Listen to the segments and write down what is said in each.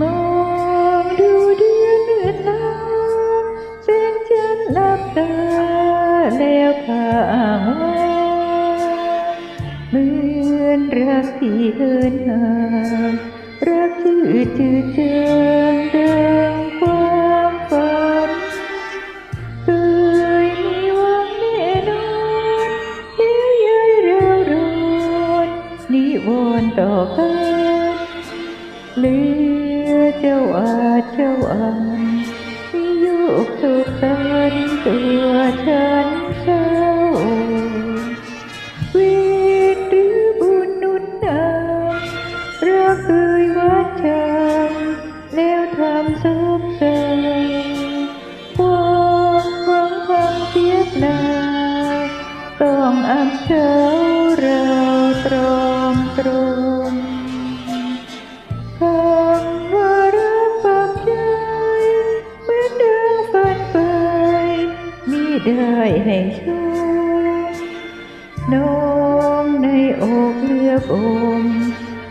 มองดูเดือนเลือนลางแสงจันทร์ลับตาแล้วข้างว่าเหมือนรักที่เหินห่างรักจืดจืดจางดังความฝันเคยมีหวังแน่นอนเดี๋ยวย้ายเราโรนนิวรณ์ต่อกันเลือ เจ้าอาเจ้าอันมีโยกสุขสันตัวฉันเศร้าเวรหรือบุญนุนนำรักเคยวัดจำแล้วทำสุขใจความหวังความเสียดาต้องอับเฉาเราตรอมตรม ชมน้องในอกเลือบอม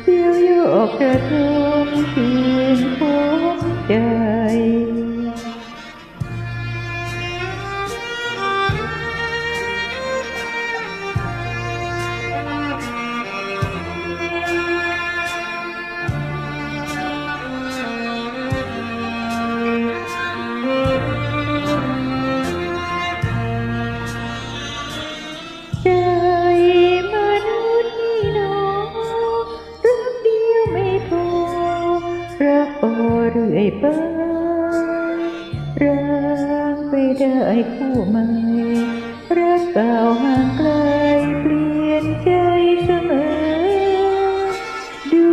เสียวยอกกระทมเเรื่อยไปรักไปได้คู่ใหม่รักเก่าห่างไกลเปลี่ยนใจเสมอ ดู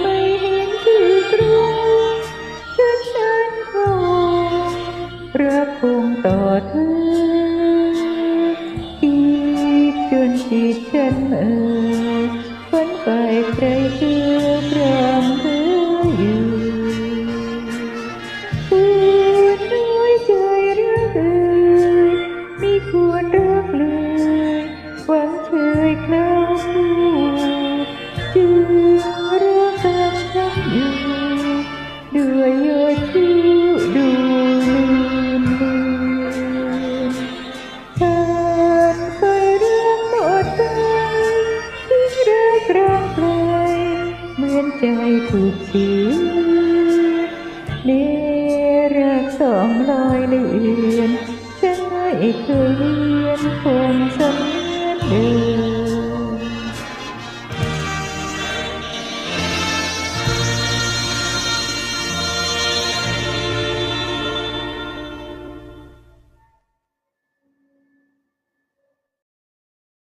ไม่เห็นชื่อตรงฉันนั้นคงรักคงต่อเธอคิดจนจิตฉันเอ่ย คล้าวคู่จึงรักกันฉันอยู่ด้วยโยชิวดูลืมลืมผ่านไปเรื่องหมดไปทิ้งรักร้างไกลเหมือนใจถูกเสีเนรักสองลอยเลือนฉันไม่เคยเวียนค